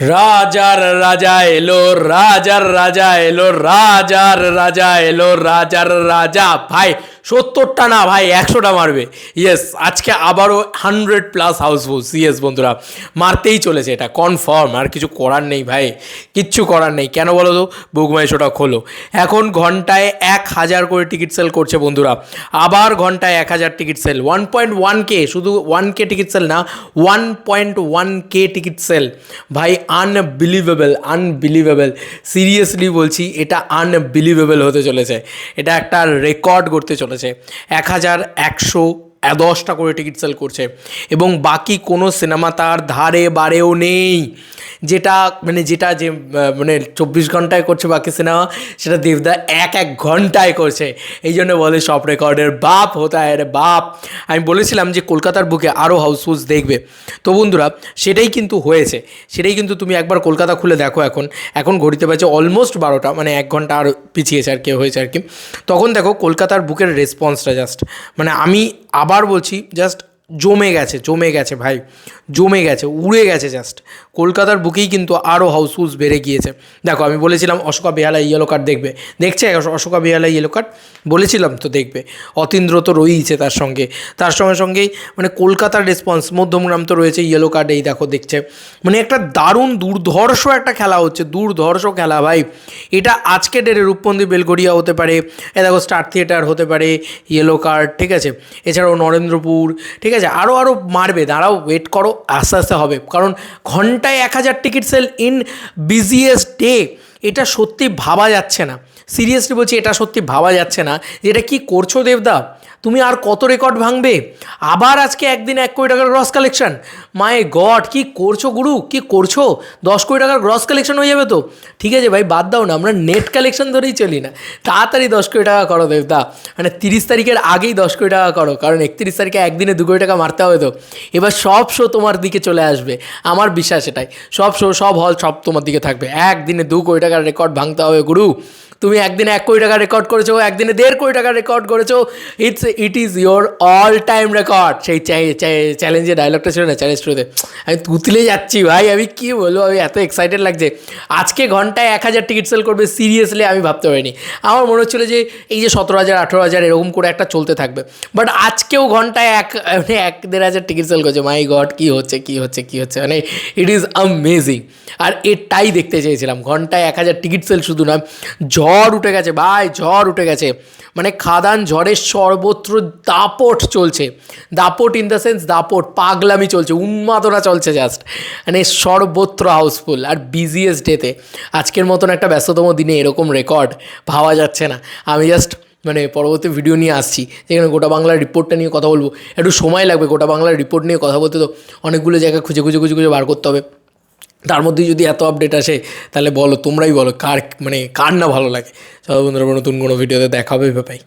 রাজার রাজা এলো রাজার রাজা এলো রাজার রাজা এলো রাজার রাজা ভাই। সত্তরটা না, ভাই, একশোটা মারবে। ইয়েস আজকে আবারও হান্ড্রেড প্লাস হাউসফুল ইয়েস বন্ধুরা, মারতেই চলেছে এটা। কনফার্ম আর কিছু করার নেই, ভাই। কিচ্ছু করার নেই। কেন বলো তো? বুকমাই শোটা খোলো। এখন ঘন্টায় এক হাজার করে টিকিট সেল করছে বন্ধুরা। আবার ঘন্টায় এক হাজার ticket sale one point one K শুধু ওয়ান কে টিকিট সেল না one point one K ticket sale ভাই আনবিলিভেবল আনবিলিভেবল সিরিয়াসলি বলছি, এটা আনবিলিভেবল হতে চলেছে। এটা একটা রেকর্ড করতে চলেছে। এক হাজার একশো দশটা করে টিকিট সেল করছে এবং বাকি কোনো সিনেমা তার ধারে বারেও নেই। যেটা মানে যেটা যে মানে চব্বিশ ঘন্টায় করছে বাকি সিনেমা সেটা দেবদা এক এক ঘন্টায় করছে। এই জন্য বলে সব রেকর্ডের বাপ হতা রে বাপ। আমি বলেছিলাম যে কলকাতার বুকে আরও হাউসফুলস দেখবে। তো বন্ধুরা, সেটাই কিন্তু হয়েছে। সেটাই কিন্তু তুমি একবার কলকাতা খুলে দেখো এখন। এখন ঘড়িতে বাজে অলমোস্ট বারোটা মানে এক ঘণ্টা আর পিছিয়েছে আর কি, হয়েছে আর কি। তখন দেখো কলকাতার বুকের রেসপন্সটা জাস্ট মানে আমি আবার বলছি জাস্ট জমে গেছে জমে গেছে ভাই, জমে গেছে, উড়ে গেছে জাস্ট কলকাতার বুকেই কিন্তু আরও হাউসফুলস বেড়ে গিয়েছে। দেখো, আমি বলেছিলাম অশোকা বেহালা ইয়েলো কার্ড দেখবে। দেখছে অশোকা বেহালা ইয়েলো কার্ড বলেছিলাম তো দেখবে। অতীন্দ্র তো রয়েইছে তার সঙ্গে। তার সঙ্গে সঙ্গেই মানে কলকাতার রেসপন্স মধ্যমগ্রাম তো রয়েছে ইয়েলো কার্ড এই দেখো দেখছে। মানে একটা দারুণ দুর্ধর্ষ একটা খেলা হচ্ছে, দুর্ধর্ষ খেলা ভাই। এটা আজকে ডেটে রূপবন্দি বেলগড়িয়া হতে পারে, এ দেখো স্টার থিয়েটার হতে পারে ইয়েলো কার্ড ঠিক আছে? এছাড়াও নরেন্দ্রপুর, ঠিক আছে? আরও আরও মারবে, দাঁড়াও ওয়েট করো, আস্তে আস্তে হবে। কারণ ঘন্টায় এক হাজার ticket sale in biggest day এটা সত্যি ভাবা যাচ্ছে না। সিরিয়াসলি বলছি, এটা সত্যি ভাবা যাচ্ছে না যে এটা কী করছ দেবদা? তুমি আর কত রেকর্ড ভাঙবে? আবার আজকে একদিন এক কোটি টাকার গ্রস কালেকশন মায়ে গড, কি করছ গুরু? কি করছ? দশ কোটি টাকার গ্রস কালেকশন হয়ে যাবে তো? ঠিক আছে ভাই, বাদ দাও না, আমরা নেট কালেকশন ধরেই চলি না। তাড়াতাড়ি দশ কোটি টাকা করো দেবদা। মানে তিরিশ তারিখের আগেই দশ কোটি টাকা করো, কারণ একত্রিশ তারিখে একদিনে দু কোটি টাকা মারতে হবে তো। এবার সব শো তোমার দিকে চলে আসবে, আমার বিশ্বাস এটাই। সব শো সব হল সব তোমার দিকে থাকবে। একদিনে দু কোটি টাকার রেকর্ড ভাঙতে হবে গুরু। তুমি একদিনে এক কোটি টাকা রেকর্ড করেছ, একদিনে দেড় কোটি টাকা রেকর্ড করেছ। It's it is your all time record সেই চ্যালেঞ্জে ডায়লগটা ছিল না চ্যালেঞ্জ শুরুতে। আমি তুতলে যাচ্ছি ভাই, আমি কী বলব, আমি এত এক্সাইটেড লাগছে। আজকে ঘন্টায় এক হাজার টিকিট সেল করবে সিরিয়াসলি আমি ভাবতে পারিনি। আমার মনে হচ্ছিল যে এই যে সতেরো হাজার, আঠেরো হাজার, এরকম করে একটা চলতে থাকবে। বাট আজকেও ঘন্টায় এক মানে এক দেড় হাজার টিকিট সেল করছে। মাই গড কী হচ্ছে কী হচ্ছে কী হচ্ছে? মানে ইট ইজ আমেজিং আর এটাই দেখতে চেয়েছিলাম। ঘন্টায় এক হাজার টিকিট সেল শুধু না ঝড় উঠে গেছে, ভাই, ঝড় উঠে গেছে। মানে খাদান ঝড়ের সর্বত্র দাপট চলছে। দাপট ইন দ্য সেন্স দাপট, পাগলামি চলছে, উন্মাদনা চলছে জাস্ট মানে সর্বত্র হাউসফুল আর বিজিএস ডেতে আজকের মতন একটা ব্যস্ততম দিনে এরকম রেকর্ড ভাবা যাচ্ছে না। আমি জাস্ট মানে পরবর্তী ভিডিও নিয়ে আসছি, যেখানে গোটা বাংলার রিপোর্টটা নিয়ে কথা বলব। একটু সময় লাগবে গোটা বাংলার রিপোর্ট নিয়ে কথা বলতে, তো অনেকগুলো জায়গায় খুঁজে খুঁজে খুঁজে খুঁজে বার করতে হবে। তার মধ্যে যদি এত আপডেট আসে, তাহলে বলো, তোমরাই বলো কার মানে কার না ভালো লাগে। চলো বন্ধুরা নতুন কোনো ভিডিওতে দেখাবে ভাই